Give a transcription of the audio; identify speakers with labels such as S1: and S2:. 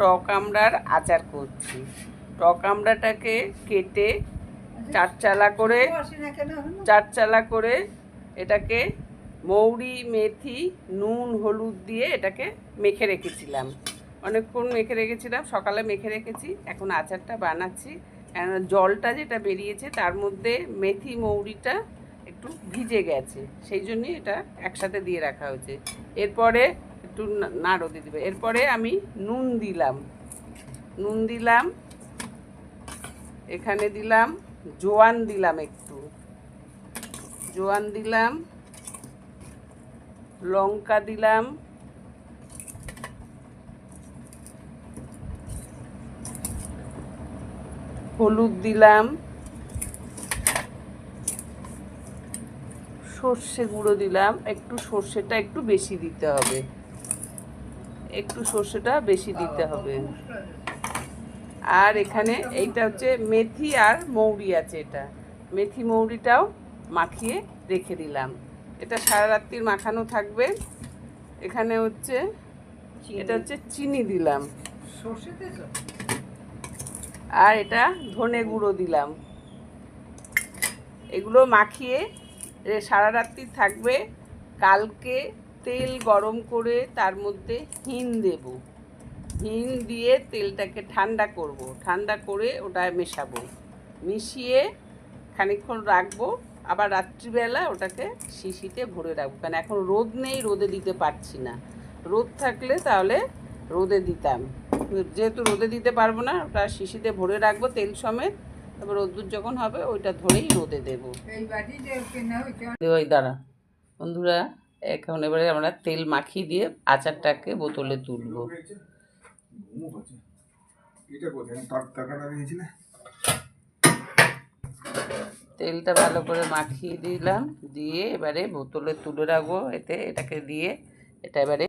S1: টক আমড়ার আচার করছি। টক আমড়াটাকে কেটে চারচালা করে চারচালা করে এটাকে মৌরি মেথি নুন হলুদ দিয়ে এটাকে মেখে রেখেছিলাম। অনেকক্ষণ মেখে রেখেছিলাম সকালে মেখে রেখেছি এখন আচারটা বানাচ্ছি। জলটা যেটা বেরিয়েছে তার মধ্যে মেথি মৌরিটা একটু ভিজে গেছে। সেই জন্যই এটা একসাথে দিয়ে রাখা হয়েছে। এরপরে একটু নাড়ো দিয়ে দেবে। এরপরে আমি নুন দিলাম। নুন দিলাম। এখানে দিলাম জোয়ান দিলাম একটু। জোয়ান দিলাম। লঙ্কা দিলাম। হলুদ দিলাম। সর্ষে গুঁড়ো দিলাম। একটু সর্ষেটা একটু বেশি দিতে হবে। একটু সর্ষেটা বেশি দিতে হবে। আর এখানে এইটা হচ্ছে মেথি আর মৌরি আছে এটা। মেথি মৌরিটাও মাখিয়ে রেখে দিলাম। এটা সারা রাত্রির মাখানো থাকবে। এখানে হচ্ছে এটা হচ্ছে চিনি দিলাম। আর এটা ধনে গুঁড়ো দিলাম। এগুলো মাখিয়ে এ সারা রাত্রি থাকবে। কালকে তেল গরম করে তার মধ্যে হিং দেব। হিং দিয়ে তেলটাকে ঠান্ডা করব। ঠান্ডা করে ওটা মেশাবো। মিশিয়ে খানিকক্ষণ রাখব। আবার রাত্রিবেলা ওটাকে শিশিতে ভরে রাখব। কারণ এখন রোদ নেই রোদে দিতে পারছি না। রোদ থাকলে তাহলে রোদে দিতাম। যেহেতু রোদে দিতে পারব না ওটা শিশিতে ভরে রাখব তেল সমেত। তারপর রোদ্দুর যখন হবে ওইটা ধরেই রোদে দেবো। ওই দাঁড়া। বন্ধুরা এখন এবারে আমরা তেল মাখিয়ে দিয়ে আচারটাকে বোতলে তুলবো। তেলটা ভালো করে মাখিয়ে দিলাম দিয়ে এবারে বোতলে তুলে রাখব। এতে এটাকে দিয়ে এটা এবারে